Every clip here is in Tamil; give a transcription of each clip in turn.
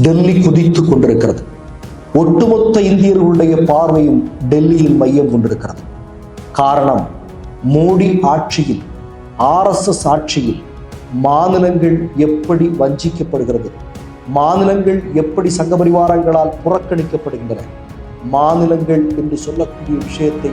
டெல்லி குதித்துக் கொண்டிருக்கிறது. ஒட்டுமொத்த இந்தியர்களுடைய பார்வையும் டெல்லியில் மையம் கொண்டிருக்கிறது. காரணம் மோடி ஆட்சியில் ஆர்எஸ்எஸ் ஆட்சியில் மாநிலங்கள் எப்படி வஞ்சிக்கப்படுகிறது மாநிலங்கள் எப்படி சங்க பரிவாரங்களால் புறக்கணிக்கப்படுகின்றன மாநிலங்கள் என்று சொல்லக்கூடிய விஷயத்தை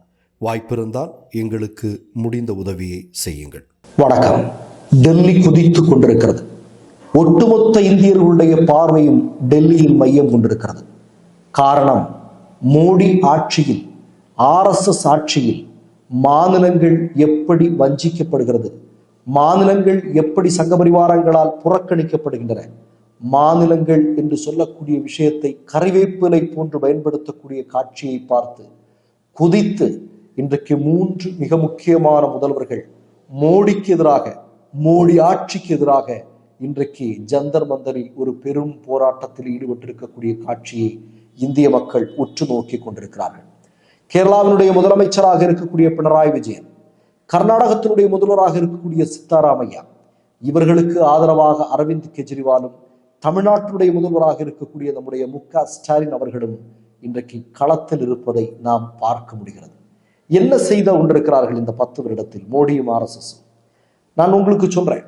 வாய்ப்பிருந்தால் எங்களுக்கு முடிந்த உதவியை செய்யுங்கள். வணக்கம். டெல்லி குதித்து கொண்டிருக்கிறது. ஒட்டுமொத்த இந்தியர்களுடைய பார்வையும் டெல்லியில் மையம் கொண்டிருக்கிறது. காரணம் மோடி ஆட்சியில் ஆர்எஸ்எஸ் ஆட்சியில் மாநிலங்கள் எப்படி வஞ்சிக்கப்படுகிறது மாநிலங்கள் எப்படி சங்க பரிவாரங்களால் புறக்கணிக்கப்படுகின்றன மாநிலங்கள் என்று சொல்லக்கூடிய விஷயத்தை கறிவேப்பிலை போன்று பயன்படுத்தக்கூடிய காட்சியை பார்த்து குதித்து இன்றைக்கு மூன்று மிக முக்கியமான முதல்வர்கள். மோடிக்கு எதிராக மோடி ஆட்சிக்கு எதிராக இன்றைக்கு ஜந்தர் மந்தரில் ஒரு பெரும் போராட்டத்தில் ஈடுபட்டிருக்கக்கூடிய காட்சியை இந்திய மக்கள் உற்று நோக்கி கொண்டிருக்கிறார்கள். கேரளாவினுடைய முதலமைச்சராக இருக்கக்கூடிய பினராயி விஜயன் கர்நாடகத்தினுடைய முதல்வராக இருக்கக்கூடிய சித்தாராமையா இவர்களுக்கு ஆதரவாக அரவிந்த் கெஜ்ரிவாலும் தமிழ்நாட்டினுடைய முதல்வராக இருக்கக்கூடிய நம்முடைய மு க ஸ்டாலின் அவர்களும் இன்றைக்கு களத்தில் இருப்பதை நாம் பார்க்க முடிகிறது. என்ன செய்த கொண்டிருக்கிறார்கள் இந்த பத்து வருடத்தில்? மோடியும் ஆர்எஸ்எஸ் நான் உங்களுக்கு சொல்றேன்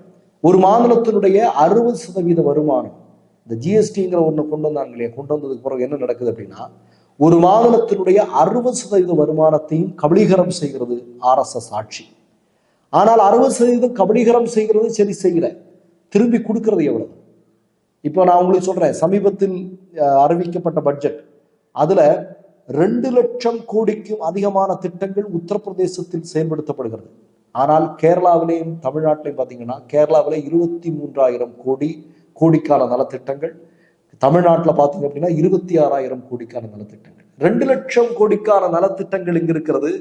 ஒரு மாநிலத்தினுடைய அறுபது சதவீத வருமானம் இந்த ஜிஎஸ்டிங்கிற ஒன்று கொண்டு வந்தாங்க இல்லையா? கொண்டு வந்ததுக்கு பிறகு என்ன நடக்குது அப்படின்னா ஒரு மாநிலத்தினுடைய அறுபது சதவீத வருமானத்தையும் கபலீகரம் செய்கிறது ஆர்எஸ்எஸ் ஆட்சி. ஆனால் அறுபது சதவீதம் கபலீகரம் செய்கிறது சரி செய்கிற திரும்பி கொடுக்கறது எவ்வளவு? இப்போ நான் உங்களுக்கு சொல்றேன் சமீபத்தில் அறிவிக்கப்பட்ட பட்ஜெட். அதுல ரெண்டு லட்சம் கோடிக்கும் அதிகமான திட்டங்கள் உத்தரப்பிரதேசத்தில் செயல்படுத்தப்படுகிறது. ஆனால் கேரளாவிலேயும் தமிழ்நாட்டிலையும் பார்த்தீங்கன்னா கேரளாவிலே இருபத்தி மூன்றாயிரம் கோடி கோடிக்கான நலத்திட்டங்கள். தமிழ்நாட்டில் பார்த்தீங்க அப்படின்னா இருபத்தி ஆறாயிரம் கோடிக்கான நலத்திட்டங்கள். ரெண்டு லட்சம் கோடிக்கான நலத்திட்டங்கள் இங்கே இருக்கிறது?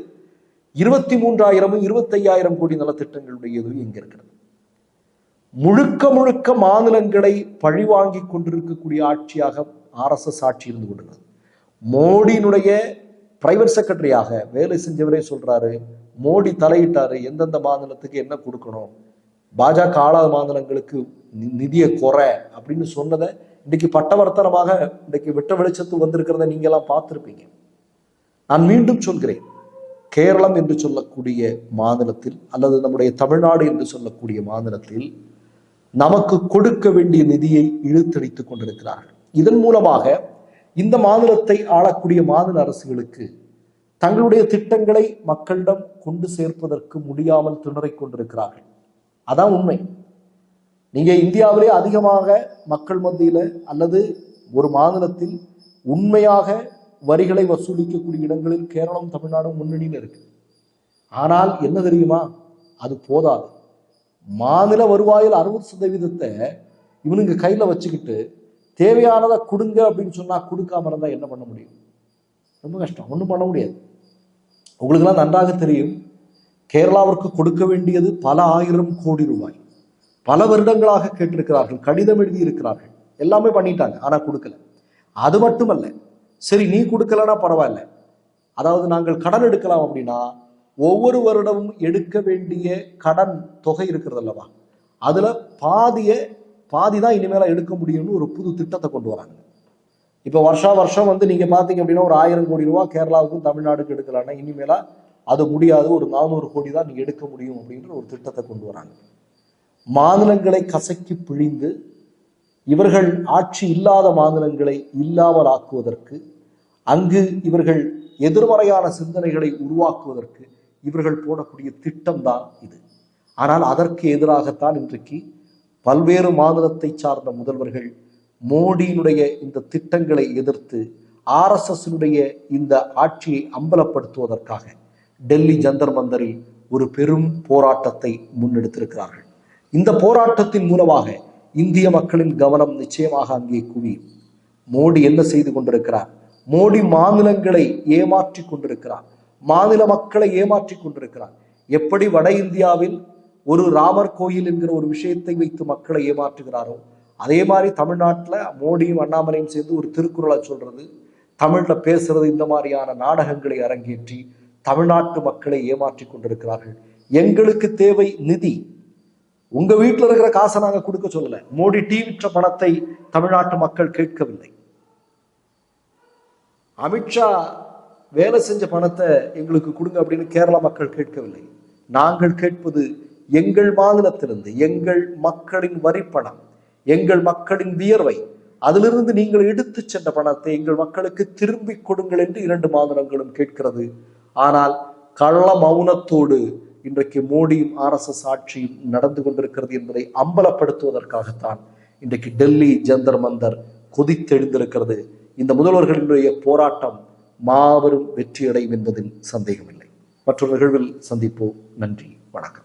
இருபத்தி மூன்றாயிரமும் இருபத்தையாயிரம் கோடி நலத்திட்டங்களுடையது இங்கே இருக்கிறது? முழுக்க முழுக்க மாநிலங்களை பழிவாங்கி கொண்டிருக்கக்கூடிய ஆட்சியாக ஆர்எஸ்எஸ் ஆட்சி இருந்து கொண்டிருக்கிறது மோடியினுடைய பிரைவேட் செக்ரட்டரியாக வேலை செஞ்சவரே சொல்றாரு. மோடி தலையிட்டாரு. எந்தெந்த மாநிலத்துக்கு என்ன கொடுக்கணும்? பாஜக ஆளாத மாநிலங்களுக்கு நி- நிதியை குறை அப்படின்னு சொன்னதை இன்னைக்கு பட்டவர்த்தனமாக இன்னைக்கு விட்ட வெளிச்சத்து வந்திருக்கிறத நீங்க எல்லாம் நான் மீண்டும் சொல்கிறேன். கேரளம் என்று சொல்லக்கூடிய மாநிலத்தில் அல்லது நம்முடைய தமிழ்நாடு என்று சொல்லக்கூடிய மாநிலத்தில் நமக்கு கொடுக்க வேண்டிய நிதியை இழுத்தடித்துக் கொண்டிருக்கிறார்கள். இதன் மூலமாக இந்த மாநிலத்தை ஆளக்கூடிய மாநில அரசுகளுக்கு தங்களுடைய திட்டங்களை மக்களிடம் கொண்டு சேர்ப்பதற்கு முடியாமல் திணறிக் கொண்டிருக்கிறார்கள். அதான் உண்மை. நீங்க இந்தியாவிலே அதிகமாக மக்கள் மத்தியில அல்லது ஒரு மாநிலத்தில் உண்மையாக வரிகளை வசூலிக்கக்கூடிய இடங்களில் கேரளம் தமிழ்நாடும் முன்னணியில் இருக்கு. ஆனால் என்ன தெரியுமா? அது போதாது. மாநில வருவாயில் அறுபது சதவீதத்தை இவனுங்க கையில வச்சுக்கிட்டு தேவையானதை கொடுங்க அப்படின்னு சொன்னால் கொடுக்காம இருந்தால் என்ன பண்ண முடியும்? ரொம்ப கஷ்டம். ஒன்றும் பண்ண முடியாது. உங்களுக்கெல்லாம் நன்றாக தெரியும். கேரளாவிற்கு கொடுக்க வேண்டியது பல ஆயிரம் கோடி ரூபாய். பல வருடங்களாக கேட்டிருக்கிறார்கள். கடிதம் எழுதி இருக்கிறார்கள் எல்லாமே பண்ணிட்டாங்க. ஆனால் கொடுக்கல. அது மட்டுமல்ல. சரி நீ கொடுக்கலன்னா பரவாயில்ல. அதாவது நாங்கள் கடன் எடுக்கலாம் அப்படின்னா ஒவ்வொரு வருடமும் எடுக்க வேண்டிய கடன் தொகை இருக்கிறது அல்லவா அதில் பாதியை பாதி தான் இனிமேல எடுக்க முடியும்னு ஒரு புது திட்டத்தை கொண்டு வராங்க. இப்போ வருஷா வருஷம் வந்து நீங்க பாத்தீங்க அப்படின்னா ஒரு ஆயிரம் கோடி ரூபா கேரளாவுக்கும் தமிழ்நாடுக்கும் எடுக்கலாம்னா இனிமேலா அது முடியாது. ஒரு நானூறு கோடி தான் நீங்க எடுக்க முடியும் அப்படின்ற ஒரு திட்டத்தை கொண்டு வராங்க. மாநிலங்களை கசக்கி பிழிந்து இவர்கள் ஆட்சி இல்லாத மாநிலங்களை இல்லாமல் ஆக்குவதற்கு அங்கு இவர்கள் எதிர்மறையான சிந்தனைகளை உருவாக்குவதற்கு இவர்கள் போடக்கூடிய திட்டம்தான் இது. ஆனால் அதற்கு எதிராகத்தான் இன்றைக்கு பல்வேறு மாநிலத்தை சார்ந்த முதல்வர்கள் மோடியினுடைய இந்த திட்டங்களை எதிர்த்து ஆர்எஸ்எஸ்னுடைய இந்த ஆட்சியை அம்பலப்படுத்துவதற்காக டெல்லி ஜந்தர் மந்தரில் ஒரு பெரும் போராட்டத்தை முன்னெடுத்திருக்கிறார்கள். இந்த போராட்டத்தின் மூலமாக இந்திய மக்களின் கவனம் நிச்சயமாக அங்கே குவியும். மோடி என்ன செய்து கொண்டிருக்கிறார்? மோடி மாநிலங்களை ஏமாற்றி கொண்டிருக்கிறார். மாநில மக்களை ஏமாற்றி கொண்டிருக்கிறார். எப்படி வட இந்தியாவில் ஒரு ராமர் கோயில் என்கிற ஒரு விஷயத்தை வைத்து மக்களை ஏமாற்றுகிறாரோ? அதே மாதிரி தமிழ்நாட்டில் மோடியும் அண்ணாமலையும் சேர்ந்து ஒரு திருக்குறளை சொல்றது தமிழில் பேசுறது இந்த மாதிரியான நாடகங்களை அரங்கேற்றி தமிழ்நாட்டு மக்களை ஏமாற்றி கொண்டிருக்கிறார்கள். எங்களுக்கு தேவை நிதி. உங்க வீட்டில் இருக்கிற காசை நாங்க கொடுக்க சொல்லல. மோடி டீ விற்ற பணத்தை தமிழ்நாட்டு மக்கள் கேட்கவில்லை. அமித்ஷா வேலை செஞ்ச பணத்தை எங்களுக்கு கொடுங்க அப்படின்னு கேரளா மக்கள் கேட்கவில்லை. நாங்கள் கேட்பது எங்கள் மாநிலத்திலிருந்து எங்கள் மக்களின் வரிப்பணம் எங்கள் மக்களின் வியர்வை அதிலிருந்து நீங்கள் எடுத்துச் சென்ற பணத்தை எங்கள் மக்களுக்கு திரும்பிக் கொடுங்கள் என்று இரண்டு மாநிலங்களும் கேட்கிறது. ஆனால் கள்ள மௌனத்தோடு இன்றைக்கு மோடியும் ஆர்எஸ்எஸ் ஆட்சியும் நடந்து கொண்டிருக்கிறது என்பதை அம்பலப்படுத்துவதற்காகத்தான் இன்றைக்கு டெல்லி ஜந்தர் மந்தர் கொதித்தெழுந்திருக்கிறது. இந்த முதல்வர்களினுடைய போராட்டம் மாபெரும் வெற்றியடையும் என்பதில் சந்தேகமில்லை. மற்றொரு நிகழ்வில் சந்திப்போம். நன்றி. வணக்கம்.